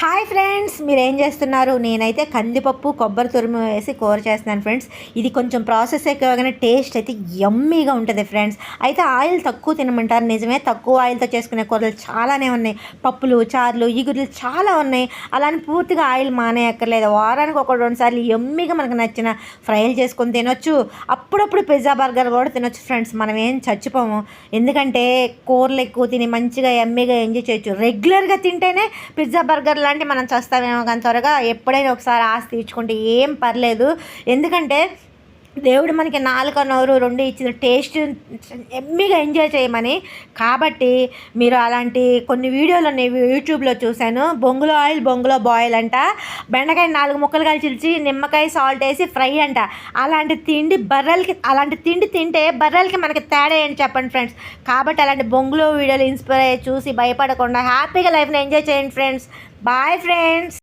Hi friends మీరు ఏం చేస్తున్నారు? నేనైతే కందిపప్పు కొబ్బరి తురుము వేసి కూర చేస్తున్నాను ఫ్రెండ్స్. ఇది కొంచెం ప్రాసెస్ ఎక్కువగానే టేస్ట్ అయితే యమ్మీగా ఉంటుంది ఫ్రెండ్స్. అయితే ఆయిల్ తక్కువ తినమంటారు. నిజమే తక్కువ ఆయిల్తో చేసుకునే కూరలు చాలానే ఉన్నాయి. పప్పులు చారులు ఈగురులు చాలా ఉన్నాయి. అలానే పూర్తిగా ఆయిల్ మానేయక్కర్లేదు. వారానికి ఒక రెండు సార్లు యమ్మీగా మనకు నచ్చిన ఫ్రైలు చేసుకొని తినొచ్చు. అప్పుడప్పుడు పిజ్జా బర్గర్ కూడా తినొచ్చు ఫ్రెండ్స్. మనం ఏం చచ్చిపోము. ఎందుకంటే కూరలు ఎక్కువ తిని మంచిగా ఎమ్మీగా ఎంజాయ్ చేయొచ్చు. రెగ్యులర్గా తింటేనే పిజ్జా బర్గర్లో అంటే మనం చస్తామేమో కానీ త్వరగా ఎప్పుడైనా ఒకసారి ఆశ తీర్చుకుంటే ఏం పర్లేదు. ఎందుకంటే దేవుడు మనకి నాలుక నోరు రెండు ఇచ్చిన టేస్ట్ ఎమ్మిగా ఎంజాయ్ చేయమని. కాబట్టి మీరు అలాంటి కొన్ని వీడియోలు నేను యూట్యూబ్లో చూశాను. బొంగులో ఆయిల్ బొంగులో బాయిల్ అంట. బెండకాయ నాలుగు ముక్కలు కలిచిల్చి నిమ్మకాయ సాల్ట్ వేసి ఫ్రై అంట. అలాంటి తిండి బర్రెలకి అలాంటి తిండి తింటే బర్రెలకి మనకి తేడా ఏంటి చెప్పండి ఫ్రెండ్స్ కాబట్టి అలాంటి బొంగులో వీడియోలు ఇన్స్పైర్ అయ్యి చూసి భయపడకుండా హ్యాపీగా లైఫ్ని ఎంజాయ్ చేయండి ఫ్రెండ్స్ బాయ్ ఫ్రెండ్స్